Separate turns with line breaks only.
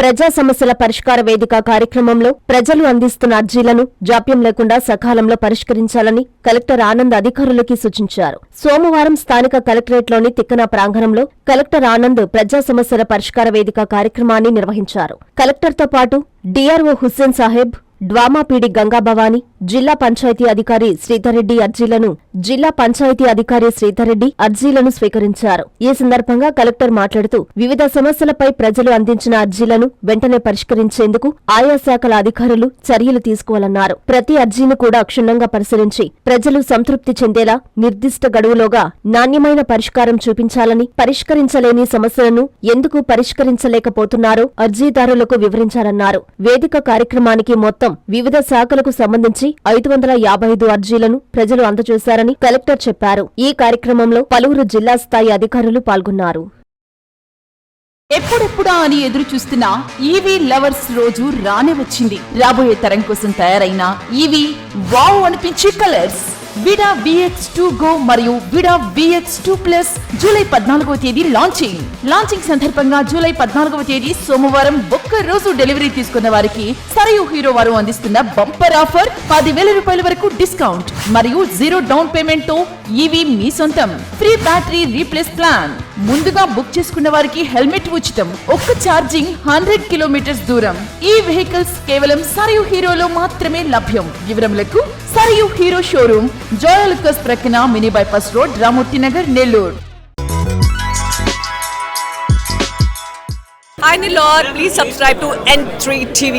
ప్రజా సమస్యల పరిష్కార వేదిక కార్యక్రమంలో ప్రజలు అందిస్తున్న అర్జీలను జాప్యం లేకుండా సకాలంలో పరిష్కరించాలని కలెక్టర్ ఆనంద్ అధికారులకి సూచించారు. సోమవారం స్థానిక కలెక్టరేట్లోని తిక్కన ప్రాంగణంలో కలెక్టర్ ఆనంద్ ప్రజా సమస్యల పరిష్కార వేదిక కార్యక్రమాన్ని నిర్వహించారు. కలెక్టర్తో పాటు DRO Hussain Saheb DWAMA PD Gangabhavani జిల్లా పంచాయతీ అధికారి శ్రీధర్రెడ్డి అర్జీలను జిల్లా పంచాయతీ అధికారి శ్రీధర్రెడ్డి అర్జీలను స్వీకరించారు. ఈ సందర్భంగా కలెక్టర్ మాట్లాడుతూ వివిధ సమస్యలపై ప్రజలు అందించిన అర్జీలను వెంటనే పరిష్కరించేందుకు ఆయా శాఖల అధికారులు చర్యలు తీసుకోవాలన్నారు. ప్రతి అర్జీని కూడా క్షుణ్ణంగా పరిశీలించి ప్రజలు సంతృప్తి చెందేలా నిర్దిష్ట గడువులోగా నాణ్యమైన పరిష్కారం చూపించాలని పరిష్కరించలేని సమస్యలను ఎందుకు పరిష్కరించలేకపోతున్నారో అర్జీదారులకు వివరించాలన్నారు. వేదిక కార్యక్రమానికి మొత్తం వివిధ శాఖలకు సంబంధించి ఐదు వందల యాభై ఐదు అర్జీలను ప్రజలు అందజేశారని కలెక్టర్ చెప్పారు. ఈ కార్యక్రమంలో పలువురు జిల్లా స్థాయి అధికారులు పాల్గొన్నారు.
ఎప్పుడెప్పుడా అని ఎదురు చూస్తున్న ఈవీ లవర్స్ రోజు రానే వచ్చింది. రాబోయే తరం కోసం తయారైన ఈవీ వావ్ అనిపించే colours. Vida VX two go మరియు Vida VX two plus July పద్నాలుగవ తేదీ లాంచింగ్ లాంచింగ్ సందర్భంగా జూలై పద్నాలుగవ తేదీ సోమవారం ఒక్క రోజు డెలివరీ తీసుకున్న వారికి సరయు హీరో వారు అందిస్తున్న బంపర్ ఆఫర్ పదివేల రూపాయల వరకు డిస్కౌంట్ మరియు జీరో డౌన్ పేమెంట్తో ఈవీ మీ సొంతం. ఫ్రీ బ్యాటరీ రీప్లేస్ ప్లాన్ ముందుగా బుక్ చేసుకున్న వారికి హెల్మెట్ ఉచితం. ఒక్క ఛార్జింగ్ హండ్రెడ్ కిలోమీటర్స్ దూరం. ఈ వెహికల్స్ కేవలం సరయు హీరోలో మాత్రమే లభ్యం. వివరములకు సరయు హీరో షోరూమ్ ಜಯಲುಕಸ್ ಪ್ರಕಿನ mini bypass road Ramamurthinagar Nellore
Hi Nilor, please subscribe to N3 TV.